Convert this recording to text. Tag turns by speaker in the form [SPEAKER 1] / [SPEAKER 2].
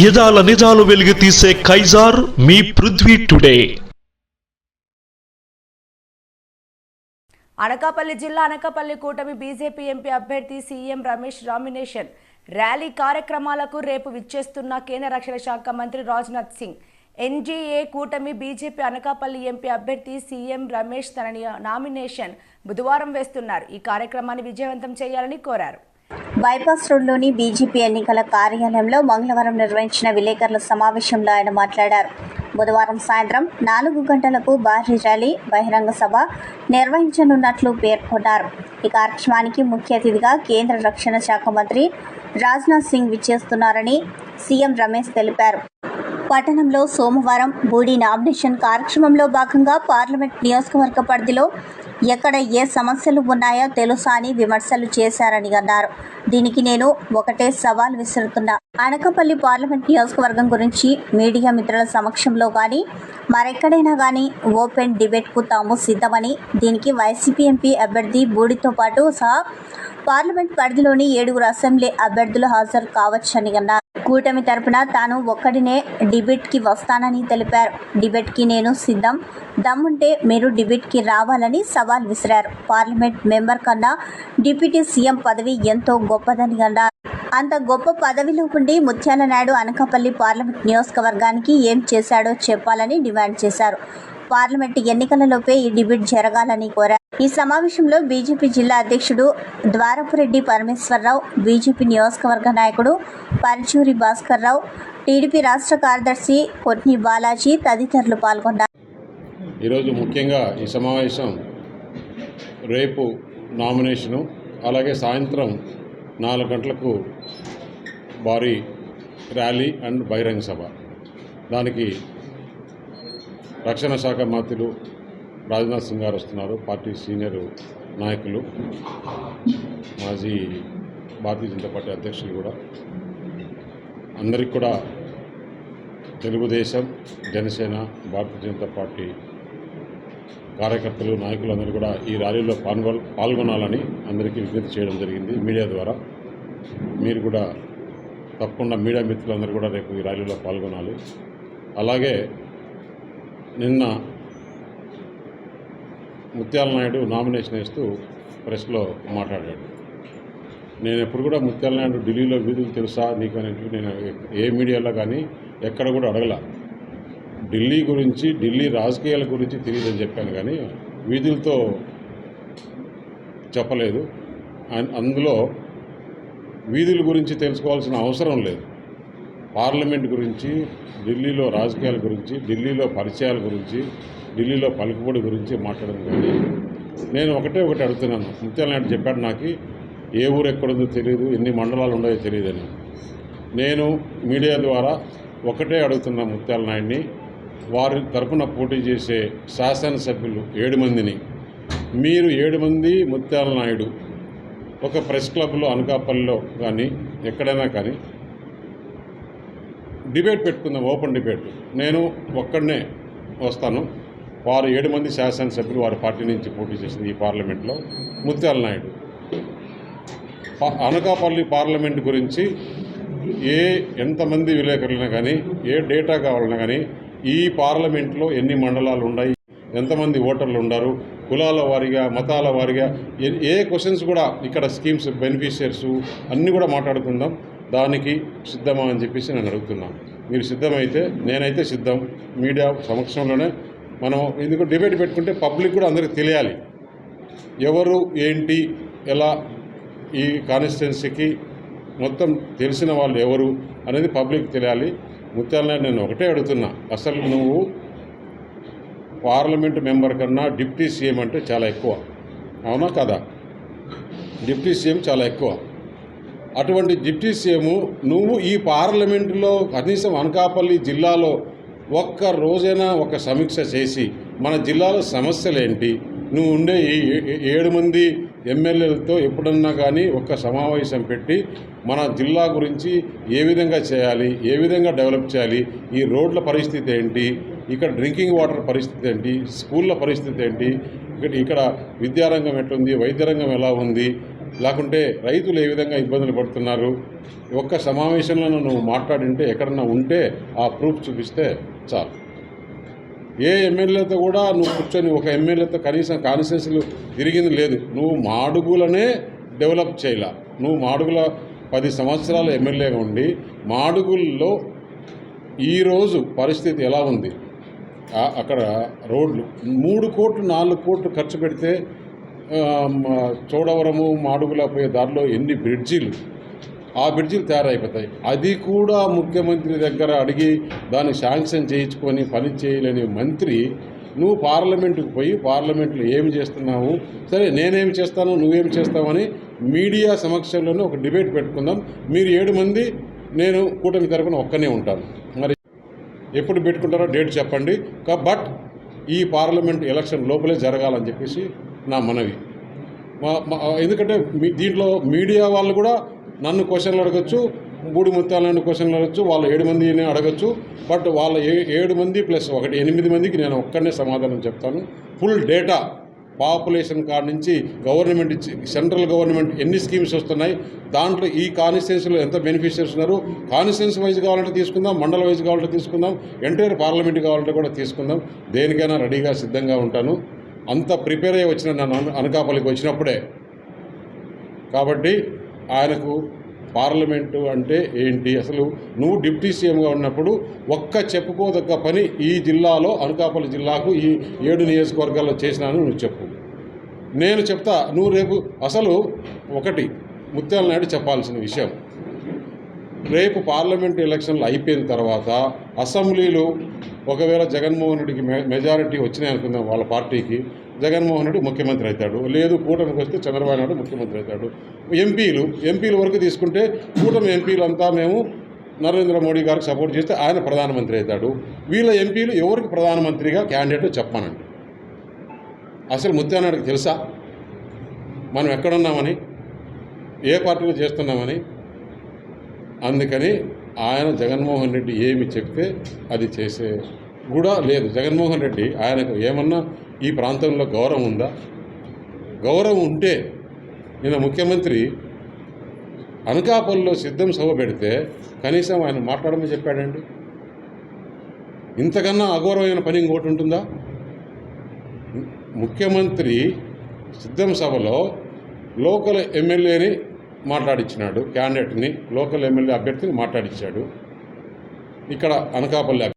[SPEAKER 1] యదాల నిజాలు వెలుగు తీసే కైజార్ మీ పృథ్వీ టుడే.
[SPEAKER 2] అనకాపల్లి జిల్లా అనకాపల్లి కూటమి బీజేపీ ఎంపీ అభ్యర్థి సీఎం రమేష్ రామినేషన్ ర్యాలీ కార్యక్రమాలకు రేపు విచ్చేస్తున్న కేంద్ర రక్షణ శాఖ మంత్రి రాజ్నాథ్ సింగ్. ఎన్జీఏ కూటమి బీజేపీ అనకాపల్లి ఎంపీ అభ్యర్థి సీఎం రమేష్ తన నామినేషన్ బుధవారం వేస్తున్నారు. ఈ కార్యక్రమాన్ని విజయవంతం చేయాలని కోరారు.
[SPEAKER 3] బైపాస్ రోడ్లోని బీజేపీ ఎన్నికల కార్యాలయంలో మంగళవారం నిర్వహించిన విలేకరుల సమావేశంలో ఆయన మాట్లాడారు. బుధవారం సాయంత్రం నాలుగు గంటలకు భారీ ర్యాలీ బహిరంగ సభ నిర్వహించనున్నట్లు పేర్కొన్నారు. ఈ కార్యక్రమానికి ముఖ్య అతిథిగా కేంద్ర రక్షణ శాఖ మంత్రి రాజ్నాథ్ సింగ్ విచ్చేస్తున్నారని సీఎం రమేష్ తెలిపారు. పట్టణంలో సోమవారం బూడి నామినేషన్ కార్యక్రమంలో భాగంగా పార్లమెంట్ నియోజకవర్గ పరిధిలో ఎక్కడ ఏ సమస్యలు ఉన్నాయో తెలుసా అని విమర్శలు చేశారని అన్నారు. దీనికి నేను ఒకటే సవాల్ విసురుతున్నా. అనకపల్లి పార్లమెంట్ నియోజకవర్గం గురించి మీడియా మిత్రుల సమక్షంలో కానీ మరెక్కడైనా కానీ ఓపెన్ డిబేట్కు తాము సిద్ధమని దీనికి వైసీపీ ఎంపీ అభ్యర్థి బూడితో పాటు సహా పార్లమెంట్ పరిధిలోని ఏడుగురు అసెంబ్లీ అభ్యర్థులు హాజరు కావచ్చని అన్నారు. కూటమి తరపున తాను ఒక్కడినే డిబేట్కి వస్తానని తెలిపారు. డిబేట్కి నేను సిద్ధం. దమ్ముంటే మీరు డిబేట్కి రావాలని సవాల్ విసిరారు. పార్లమెంట్ మెంబర్ కన్నా డిప్యూటీ సీఎం పదవి ఎంతో గొప్పదని అన్నారు. అంత గొప్ప పదవిలో ఉండి ముత్యాల నాయుడు అనకాపల్లి పార్లమెంట్ నియోజకవర్గానికి ఏం చేశాడో చెప్పాలని డిమాండ్ చేశారు. పార్లమెంట్ ఎన్నికలలోపే ఈ డిబేట్ జరగాలని కోరారు. ఈ సమావేశంలో బీజేపీ జిల్లా అధ్యక్షుడు ద్వారపురెడ్డి పరమేశ్వరరావు బీజేపీ నియోజకవర్గ నాయకుడు పరచూరి భాస్కర్ రావు టీడీపీ రాష్ట్ర కార్యదర్శి కొట్ని బాలాజీ తదితరులు పాల్గొన్నారు.
[SPEAKER 4] ఈరోజు ముఖ్యంగా ఈ సమావేశం రేపు నామినేషను అలాగే సాయంత్రం నాలుగు గంటలకు భారీ ర్యాలీ అండ్ బహిరంగ సభ. దానికి రక్షణ శాఖ మంత్రులు రాజ్నాథ్ సింగ్ గారు వస్తున్నారు పార్టీ సీనియర్ నాయకులు మాజీ భారతీయ జనతా పార్టీ అధ్యక్షులు కూడా. అందరికి కూడా తెలుగుదేశం జనసేన భారతీయ జనతా పార్టీ కార్యకర్తలు నాయకులు అందరూ కూడా ఈ ర్యాలీలో పాల్గొ పాల్గొనాలని అందరికీ విజ్ఞప్తి చేయడం జరిగింది మీడియా ద్వారా. మీరు కూడా తప్పకుండా మీడియా మిత్రులందరూ కూడా రేపు ఈ ర్యాలీలో పాల్గొనాలి. అలాగే నిన్న ముత్యాల నాయుడు నామినేషన్ వేస్తూ ప్రెస్లో మాట్లాడాడు. నేను ఎప్పుడు కూడా ముత్యాల నాయుడు ఢిల్లీలో వీధులు తెలుసా నీకు అనేటివి నేను ఏ మీడియాలో కానీ ఎక్కడ కూడా అడగల. ఢిల్లీ గురించి ఢిల్లీ రాజకీయాల గురించి తెలియదని చెప్పాను కానీ వీధులతో చెప్పలేదు. అందులో వీధుల గురించి తెలుసుకోవాల్సిన అవసరం లేదు. పార్లమెంట్ గురించి ఢిల్లీలో రాజకీయాల గురించి ఢిల్లీలో పరిచయాల గురించి ఢిల్లీలో పలుకుబడి గురించి మాట్లాడడం కానీ నేను ఒకటే ఒకటి అడుగుతున్నాను. ముత్యాల నాయుడు చెప్పాడు నాకు ఏ ఊరు ఎక్కడుందో తెలియదు ఎన్ని మండలాలు ఉన్నాయో తెలియదని నేను మీడియా ద్వారా ఒకటే అడుగుతున్నా ముత్యాల నాయుడిని వారి తరఫున పోటీ చేసే శాసనసభ్యులు ఏడు మందిని. మీరు ఏడు మంది ముత్యాల నాయుడు ఒక ప్రెస్ క్లబ్లో అనకాపల్లిలో కానీ ఎక్కడైనా కానీ డిబేట్ పెట్టుకుందాం ఓపెన్ డిబేట్. నేను ఒక్కడనే వస్తాను. వారు ఏడు మంది శాసనసభ్యులు వారి పార్టీ నుంచి పోటీ చేసింది ఈ పార్లమెంట్లో ముత్యాల నాయుడు. అనకాపల్లి పార్లమెంట్ గురించి ఏ ఎంతమంది విలేకరులైనా కానీ ఏ డేటా కావాలన్నా కానీ ఈ పార్లమెంట్లో ఎన్ని మండలాలు ఉన్నాయి ఎంతమంది ఓటర్లు ఉన్నారు కులాల వారీగా మతాల వారీగా ఏ- ఏ క్వశ్చన్స్ కూడా ఇక్కడ స్కీమ్స్ బెనిఫిషియర్స్ అన్నీ కూడా మాట్లాడుకుందాం. దానికి సిద్ధమా అని చెప్పేసి నేను అడుగుతున్నాను. మీరు సిద్ధమైతే నేనైతే సిద్ధం. మీడియా సమక్షంలోనే మనం ఎందుకు డిబేట్ పెట్టుకుంటే పబ్లిక్ కూడా అందరికీ తెలియాలి. ఎవరు ఏంటి ఎలా ఈ కాన్స్టిట్యున్సీకి మొత్తం తెలిసిన వాళ్ళు ఎవరు అనేది పబ్లిక్ తెలియాలి. ముత్యాలనాయుడు నేను ఒకటే అడుగుతున్నా. అసలు నువ్వు పార్లమెంట్ మెంబర్ కన్నా డిప్యూటీ సీఎం అంటే చాలా ఎక్కువ. అవునా కదా? డిప్యూటీ సీఎం చాలా ఎక్కువ. అటువంటి డిప్యూటీ సీఎం నువ్వు ఈ పార్లమెంటులో కనీసం అనకాపల్లి జిల్లాలో ఒక్క రోజైనా ఒక సమీక్ష చేసి మన జిల్లాలో సమస్యలు ఏంటి నువ్వు ఉండే ఏ- ఏడు మంది ఎమ్మెల్యేలతో ఎప్పుడన్నా కానీ ఒక సమావేశం పెట్టి మన జిల్లా గురించి ఏ విధంగా చేయాలి ఏ విధంగా డెవలప్ చేయాలి ఈ రోడ్ల పరిస్థితి ఏంటి ఇక్కడ డ్రింకింగ్ వాటర్ పరిస్థితి ఏంటి స్కూళ్ళ పరిస్థితి ఏంటి ఇక్కడ ఇక్కడ విద్యారంగం ఎట్లుంది వైద్యరంగం ఎలా ఉంది లేకుంటే రైతులు ఏ విధంగా ఇబ్బందులు పడుతున్నారు? ఒక్క సమావేశంలో నువ్వు మాట్లాడింటే ఎక్కడన్నా ఉంటే ఆ ప్రూఫ్ చూపిస్తే చాలు. ఏ ఎమ్మెల్యేతో కూడా నువ్వు కూర్చొని ఒక ఎమ్మెల్యేతో కనీసం కాన్స్టిట్యూన్సీలు తిరిగింది లేదు. నువ్వు మాడుగులనే డెవలప్ చేయాల. నువ్వు మాడుగుల పది సంవత్సరాలు ఎమ్మెల్యేగా ఉండి మాడుగుల్లో ఈరోజు పరిస్థితి ఎలా ఉంది? అక్కడ రోడ్లు మూడు కోట్లు నాలుగు కోట్లు ఖర్చు పెడితే చోడవరము మాడుగుల పోయే దారిలో ఎన్ని బ్రిడ్జీలు? ఆ బ్రిడ్జిలు తయారైపోతాయి. అది కూడా ముఖ్యమంత్రి దగ్గర అడిగి దాన్ని శాంక్షన్ చేయించుకొని పని చేయలేని మంత్రి నువ్వు పార్లమెంటుకు పోయి పార్లమెంట్లో ఏమి చేస్తున్నావు? సరే నేనేం చేస్తాను నువ్వేం చేస్తావని మీడియా సమక్షంలోనే ఒక డిబేట్ పెట్టుకుందాం. మీరు ఏడు మంది నేను కూటమి తరపున ఒక్కనే ఉంటాను. మరి ఎప్పుడు పెట్టుకుంటారో డేట్ చెప్పండి. బట్ ఈ పార్లమెంట్ ఎలక్షన్ లోపలే జరగాలని చెప్పేసి నా మనవి. ఎందుకంటే దీంట్లో మీడియా వాళ్ళు కూడా నన్ను క్వశ్చన్లు అడగచ్చు మూడు ముత్యాలను క్వశ్చన్లు అడగచ్చు వాళ్ళు ఏడు మందిని అడగచ్చు బట్ వాళ్ళ ఏ ఏడు మంది ప్లస్ ఒకటి ఎనిమిది మందికి నేను ఒక్కనే సమాధానం చెప్తాను. ఫుల్ డేటా పాపులేషన్ కాడ నుంచి గవర్నమెంట్ ఇచ్చి సెంట్రల్ గవర్నమెంట్ ఎన్ని స్కీమ్స్ వస్తున్నాయి దాంట్లో ఈ కాన్స్టిట్యున్సీలో ఎంత బెనిఫిషియర్స్ ఉన్నారు కాన్స్టిట్యున్సీ వైజ్ కావాలంటే తీసుకుందాం మండల వైజ్ కావాలంటే తీసుకుందాం ఎంటైర్ పార్లమెంట్ కావాలంటే కూడా తీసుకుందాం దేనికైనా రెడీగా సిద్ధంగా ఉంటాను. అంత ప్రిపేర్ అయ్యి వచ్చిన నన్ను అనకాపల్లికి వచ్చినప్పుడే. కాబట్టి ఆయనకు పార్లమెంటు అంటే ఏంటి? అసలు నువ్వు డిప్యూటీ సీఎంగా ఉన్నప్పుడు ఒక్క చెప్పుకోదగ్గ పని ఈ జిల్లాలో అనకాపల్లి జిల్లాకు ఈ ఏడు నియోజకవర్గాల్లో చేసినాను నువ్వు చెప్పు. నేను చెప్తా నువ్వు రేపు అసలు ఒకటి ముత్యాల నాయుడు చెప్పాల్సిన విషయం. రేపు పార్లమెంట్ ఎలక్షన్లు అయిపోయిన తర్వాత అసెంబ్లీలు ఒకవేళ జగన్మోహన్ రెడ్డికి మె మెజారిటీ వచ్చినాయి అనుకుందాం వాళ్ళ పార్టీకి జగన్మోహన్ రెడ్డి ముఖ్యమంత్రి అవుతాడు. లేదు కూటమికి వస్తే చంద్రబాబు నాయుడు ముఖ్యమంత్రి అవుతాడు. ఎంపీలు ఎంపీల వరకు తీసుకుంటే కూటమి ఎంపీలు అంతా మేము నరేంద్ర మోడీ గారికి సపోర్ట్ చేస్తే ఆయన ప్రధానమంత్రి అవుతాడు. వీళ్ళ ఎంపీలు ఎవరికి ప్రధానమంత్రిగా క్యాండిడేట్ చెప్పానండి అసలు ముత్యానాయుడికి తెలుసా? మనం ఎక్కడున్నామని? ఏ పార్టీలో చేస్తున్నామని? అందుకని ఆయన జగన్మోహన్ రెడ్డి ఏమి చెప్తే అది చేసే కూడా లేదు. జగన్మోహన్ రెడ్డి ఆయనకు ఏమన్నా ఈ ప్రాంతంలో గౌరవం ఉందా? గౌరవం ఉంటే నిన్న ముఖ్యమంత్రి అనకాపల్లిలో సిద్ధం సభ పెడితే కనీసం ఆయన మాట్లాడమని చెప్పాడండి. ఇంతకన్నా అఘోరమైన పని ఇంకోటి ఉంటుందా? ముఖ్యమంత్రి సిద్ధం సభలో లోకల్ ఎమ్మెల్యేని మాట్లాడించినాడు క్యాండిడేట్ని లోకల్ ఎమ్మెల్యే అభ్యర్థిని మాట్లాడించాడు ఇక్కడ అనకాపల్లి